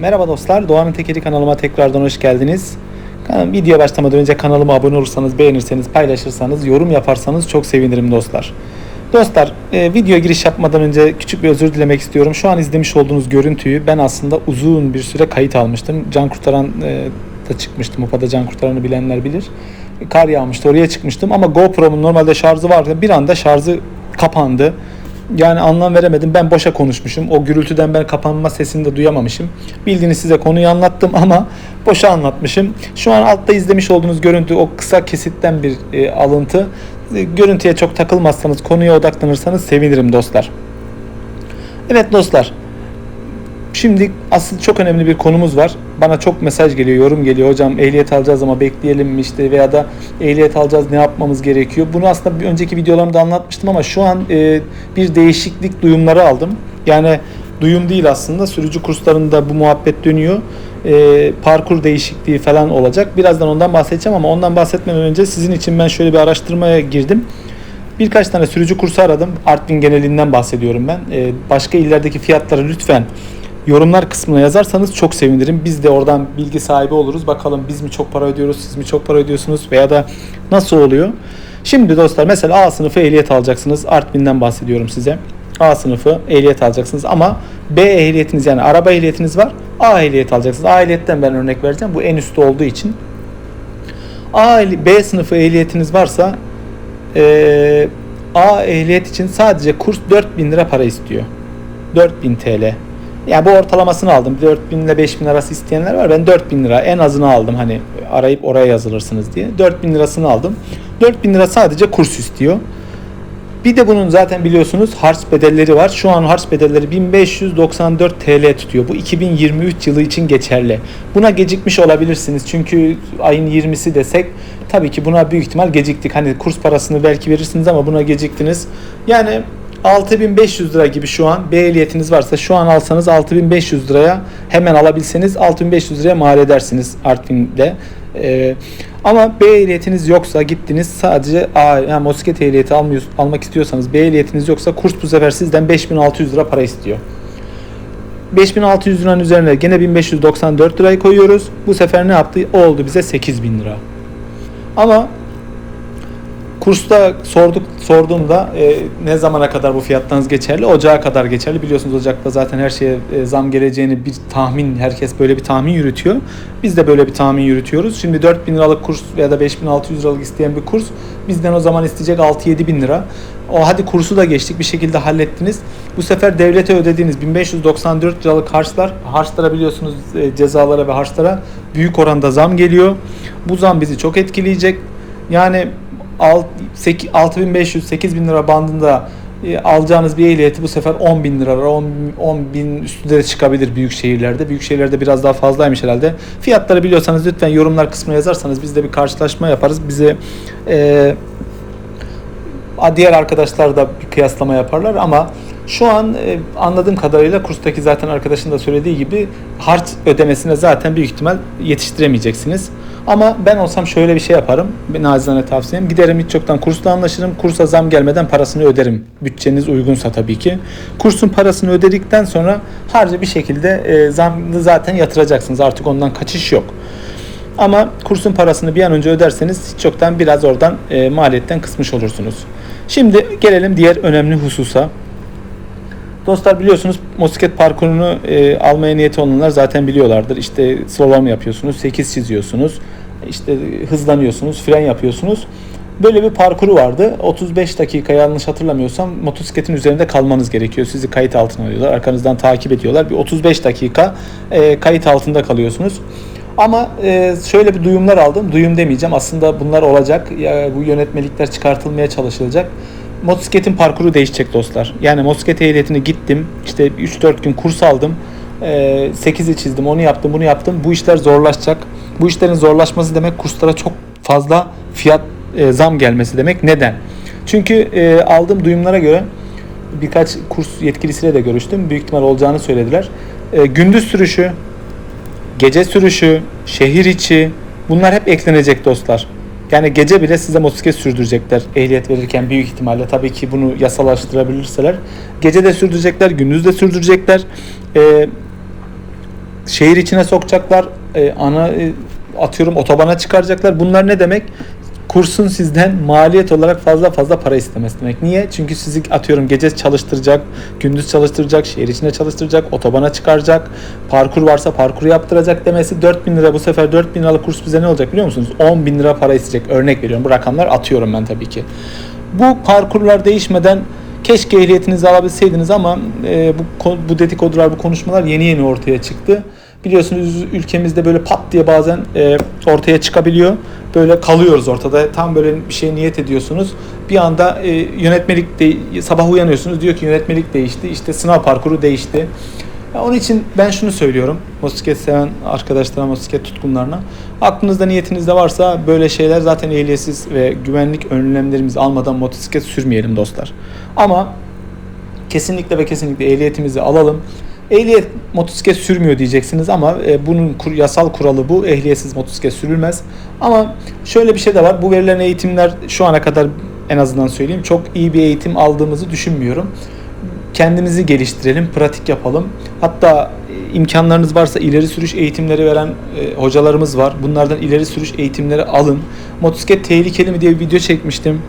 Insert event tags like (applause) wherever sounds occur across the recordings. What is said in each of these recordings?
Merhaba dostlar, Doğan'ın Tekeri kanalıma tekrardan hoş geldiniz. Kanalım, video başlamadan önce kanalıma abone olursanız, beğenirseniz, paylaşırsanız, yorum yaparsanız çok sevinirim dostlar. Dostlar, e, video giriş yapmadan önce küçük bir özür dilemek istiyorum. Şu an izlemiş olduğunuz görüntüyü ben aslında uzun bir süre kayıt almıştım. Can Kurtaran e, da çıkmıştım. Upada Can Kurtaran'ı bilenler bilir. Kar yağmıştı, oraya çıkmıştım ama GoPro'mun normalde şarjı vardı. Bir anda şarjı kapandı. Yani anlam veremedim. Ben boşa konuşmuşum. O gürültüden ben kapanma sesini de duyamamışım. Bildiğiniz size konuyu anlattım ama (laughs) boşa anlatmışım. Şu an altta izlemiş olduğunuz görüntü o kısa kesitten bir e, alıntı. E, görüntüye çok takılmazsanız, konuya odaklanırsanız sevinirim dostlar. Evet dostlar. Şimdi asıl çok önemli bir konumuz var. Bana çok mesaj geliyor, yorum geliyor. Hocam ehliyet alacağız ama bekleyelim mi işte veya da ehliyet alacağız ne yapmamız gerekiyor? Bunu aslında bir önceki videolarımda anlatmıştım ama şu an e, bir değişiklik duyumları aldım. Yani duyum değil aslında sürücü kurslarında bu muhabbet dönüyor. E, parkur değişikliği falan olacak. Birazdan ondan bahsedeceğim ama ondan bahsetmeden önce sizin için ben şöyle bir araştırmaya girdim. Birkaç tane sürücü kursu aradım. Artvin genelinden bahsediyorum ben. E, başka illerdeki fiyatları lütfen yorumlar kısmına yazarsanız çok sevinirim. Biz de oradan bilgi sahibi oluruz. Bakalım biz mi çok para ödüyoruz, siz mi çok para ödüyorsunuz veya da nasıl oluyor? Şimdi dostlar mesela A sınıfı ehliyet alacaksınız. Artvin'den bahsediyorum size. A sınıfı ehliyet alacaksınız ama B ehliyetiniz yani araba ehliyetiniz var. A ehliyet alacaksınız. A ehliyetten ben örnek vereceğim. Bu en üstte olduğu için. A B sınıfı ehliyetiniz varsa e, A ehliyet için sadece kurs 4000 lira para istiyor. 4000 TL. Yani bu ortalamasını aldım. 4000 ile 5000 arası isteyenler var. Ben 4000 lira en azını aldım. Hani arayıp oraya yazılırsınız diye. 4000 lirasını aldım. 4000 lira sadece kurs istiyor. Bir de bunun zaten biliyorsunuz harç bedelleri var. Şu an harç bedelleri 1594 TL tutuyor. Bu 2023 yılı için geçerli. Buna gecikmiş olabilirsiniz. Çünkü ayın 20'si desek tabii ki buna büyük ihtimal geciktik. Hani kurs parasını belki verirsiniz ama buna geciktiniz. Yani 6500 lira gibi şu an B ehliyetiniz varsa şu an alsanız 6500 liraya hemen alabilseniz 6500 liraya mal edersiniz Artvin'de. Ee, ama B ehliyetiniz yoksa gittiniz sadece A yani motosiklet ehliyeti almıyor, almak istiyorsanız B ehliyetiniz yoksa kurs bu sefer sizden 5600 lira para istiyor. 5600 liranın üzerine gene 1594 lirayı koyuyoruz. Bu sefer ne yaptı? O oldu bize 8000 lira. Ama kursta sorduk sorduğumda e, ne zamana kadar bu fiyattanız geçerli? Ocağa kadar geçerli. Biliyorsunuz Ocak'ta zaten her şeye e, zam geleceğini bir tahmin, herkes böyle bir tahmin yürütüyor. Biz de böyle bir tahmin yürütüyoruz. Şimdi 4000 liralık kurs veya da 5600 liralık isteyen bir kurs bizden o zaman isteyecek 6-7 bin lira. O hadi kursu da geçtik bir şekilde hallettiniz. Bu sefer devlete ödediğiniz 1594 liralık harçlar, harçlara biliyorsunuz e, cezalara ve harçlara büyük oranda zam geliyor. Bu zam bizi çok etkileyecek. Yani 6500-8000 lira bandında e, alacağınız bir ehliyeti bu sefer 10 bin lira 10, 10 bin üstünde de çıkabilir büyük şehirlerde. Büyük şehirlerde biraz daha fazlaymış herhalde. Fiyatları biliyorsanız lütfen yorumlar kısmına yazarsanız biz de bir karşılaşma yaparız. Bize e, diğer arkadaşlar da bir kıyaslama yaparlar ama şu an e, anladığım kadarıyla kurstaki zaten arkadaşın da söylediği gibi harç ödemesine zaten büyük ihtimal yetiştiremeyeceksiniz. Ama ben olsam şöyle bir şey yaparım. Nazizane tavsiyem. Giderim hiç çoktan kursla anlaşırım. Kursa zam gelmeden parasını öderim. Bütçeniz uygunsa tabii ki. Kursun parasını ödedikten sonra harcı bir şekilde e, zamını zaten yatıracaksınız. Artık ondan kaçış yok. Ama kursun parasını bir an önce öderseniz hiç çoktan biraz oradan e, maliyetten kısmış olursunuz. Şimdi gelelim diğer önemli hususa. Dostlar biliyorsunuz motosiklet parkurunu e, almaya niyeti olanlar zaten biliyorlardır. İşte slalom yapıyorsunuz, 8 çiziyorsunuz, işte hızlanıyorsunuz, fren yapıyorsunuz. Böyle bir parkuru vardı. 35 dakika yanlış hatırlamıyorsam motosikletin üzerinde kalmanız gerekiyor. Sizi kayıt altına alıyorlar. Arkanızdan takip ediyorlar. Bir 35 dakika e, kayıt altında kalıyorsunuz. Ama e, şöyle bir duyumlar aldım. Duyum demeyeceğim. Aslında bunlar olacak. Ya, bu yönetmelikler çıkartılmaya çalışılacak motosikletin parkuru değişecek dostlar. Yani motosiklet ehliyetine gittim. İşte 3-4 gün kurs aldım. 8'i çizdim, onu yaptım, bunu yaptım. Bu işler zorlaşacak. Bu işlerin zorlaşması demek kurslara çok fazla fiyat e, zam gelmesi demek. Neden? Çünkü e, aldığım duyumlara göre birkaç kurs yetkilisiyle de görüştüm. Büyük ihtimal olacağını söylediler. E, gündüz sürüşü, gece sürüşü, şehir içi bunlar hep eklenecek dostlar. Yani gece bile size motosiklet sürdürecekler ehliyet verirken büyük ihtimalle. Tabii ki bunu yasalaştırabilirseler. Gece de sürdürecekler, gündüz de sürdürecekler. Ee, şehir içine sokacaklar. E, ana e, atıyorum otobana çıkaracaklar. Bunlar ne demek? Kursun sizden maliyet olarak fazla fazla para istemesi demek. Niye? Çünkü sizi atıyorum gece çalıştıracak, gündüz çalıştıracak, şehir içine çalıştıracak, otobana çıkaracak, parkur varsa parkuru yaptıracak demesi 4000 lira bu sefer 4000 liralık kurs bize ne olacak biliyor musunuz? 10 bin lira para isteyecek. Örnek veriyorum. Bu rakamlar atıyorum ben tabii ki. Bu parkurlar değişmeden keşke ehliyetinizi alabilseydiniz ama e, bu, bu dedikodular, bu konuşmalar yeni yeni ortaya çıktı. Biliyorsunuz ülkemizde böyle pat diye bazen e, ortaya çıkabiliyor. Böyle kalıyoruz ortada. Tam böyle bir şey niyet ediyorsunuz. Bir anda e, yönetmelik de, sabah uyanıyorsunuz diyor ki yönetmelik değişti. İşte sınav parkuru değişti. Ya onun için ben şunu söylüyorum. Motosiklet seven arkadaşlara, motosiklet tutkunlarına. Aklınızda niyetinizde varsa böyle şeyler zaten ehliyetsiz ve güvenlik önlemlerimizi almadan motosiklet sürmeyelim dostlar. Ama kesinlikle ve kesinlikle ehliyetimizi alalım. Ehliyet motosiklet sürmüyor diyeceksiniz ama e, bunun kur- yasal kuralı bu. Ehliyetsiz motosiklet sürülmez. Ama şöyle bir şey de var. Bu verilen eğitimler şu ana kadar en azından söyleyeyim çok iyi bir eğitim aldığımızı düşünmüyorum. Kendimizi geliştirelim, pratik yapalım. Hatta e, imkanlarınız varsa ileri sürüş eğitimleri veren e, hocalarımız var. Bunlardan ileri sürüş eğitimleri alın. Motosiklet tehlikeli mi diye bir video çekmiştim.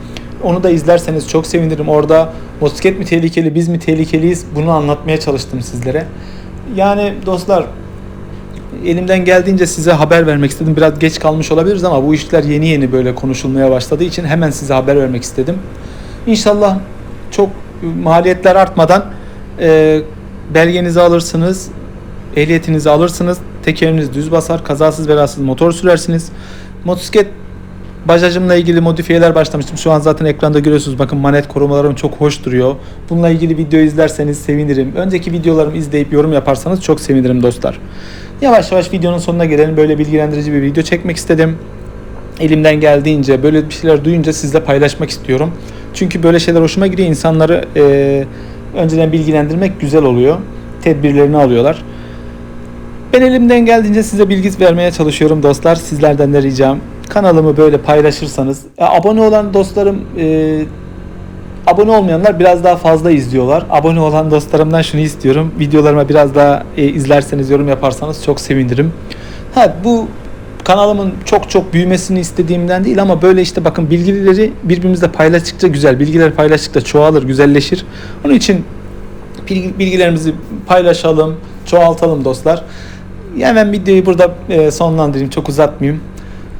Onu da izlerseniz çok sevinirim. Orada motosiklet mi tehlikeli, biz mi tehlikeliyiz bunu anlatmaya çalıştım sizlere. Yani dostlar elimden geldiğince size haber vermek istedim. Biraz geç kalmış olabiliriz ama bu işler yeni yeni böyle konuşulmaya başladığı için hemen size haber vermek istedim. İnşallah çok maliyetler artmadan e, belgenizi alırsınız, ehliyetinizi alırsınız, tekeriniz düz basar, kazasız belasız motor sürersiniz. Motosiklet Bajajımla ilgili modifiyeler başlamıştım. Şu an zaten ekranda görüyorsunuz. Bakın manet korumalarım çok hoş duruyor. Bununla ilgili video izlerseniz sevinirim. Önceki videolarımı izleyip yorum yaparsanız çok sevinirim dostlar. Yavaş yavaş videonun sonuna gelelim. Böyle bilgilendirici bir video çekmek istedim. Elimden geldiğince böyle bir şeyler duyunca sizle paylaşmak istiyorum. Çünkü böyle şeyler hoşuma gidiyor. İnsanları eee, önceden bilgilendirmek güzel oluyor. Tedbirlerini alıyorlar. Ben elimden geldiğince size bilgi vermeye çalışıyorum dostlar. Sizlerden de ricam kanalımı böyle paylaşırsanız. E, abone olan dostlarım e, abone olmayanlar biraz daha fazla izliyorlar. Abone olan dostlarımdan şunu istiyorum. Videolarıma biraz daha e, izlerseniz, yorum yaparsanız çok sevinirim. Ha bu kanalımın çok çok büyümesini istediğimden değil ama böyle işte bakın bilgileri birbirimizle paylaştıkça güzel. Bilgileri paylaştıkça çoğalır, güzelleşir. Onun için bilgi- bilgilerimizi paylaşalım, çoğaltalım dostlar. Ben videoyu burada e, sonlandırayım, çok uzatmayayım.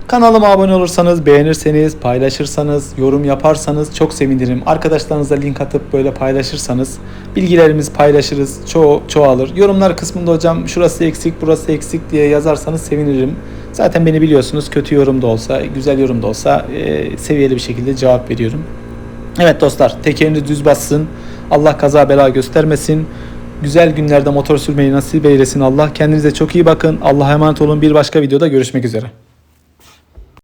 Kanalıma abone olursanız, beğenirseniz, paylaşırsanız, yorum yaparsanız çok sevinirim. Arkadaşlarınıza link atıp böyle paylaşırsanız bilgilerimizi paylaşırız, ço çoğalır. Yorumlar kısmında hocam şurası eksik, burası eksik diye yazarsanız sevinirim. Zaten beni biliyorsunuz kötü yorum da olsa, güzel yorum da olsa e, seviyeli bir şekilde cevap veriyorum. Evet dostlar tekeriniz düz bassın. Allah kaza bela göstermesin. Güzel günlerde motor sürmeyi nasip eylesin Allah. Kendinize çok iyi bakın. Allah'a emanet olun. Bir başka videoda görüşmek üzere.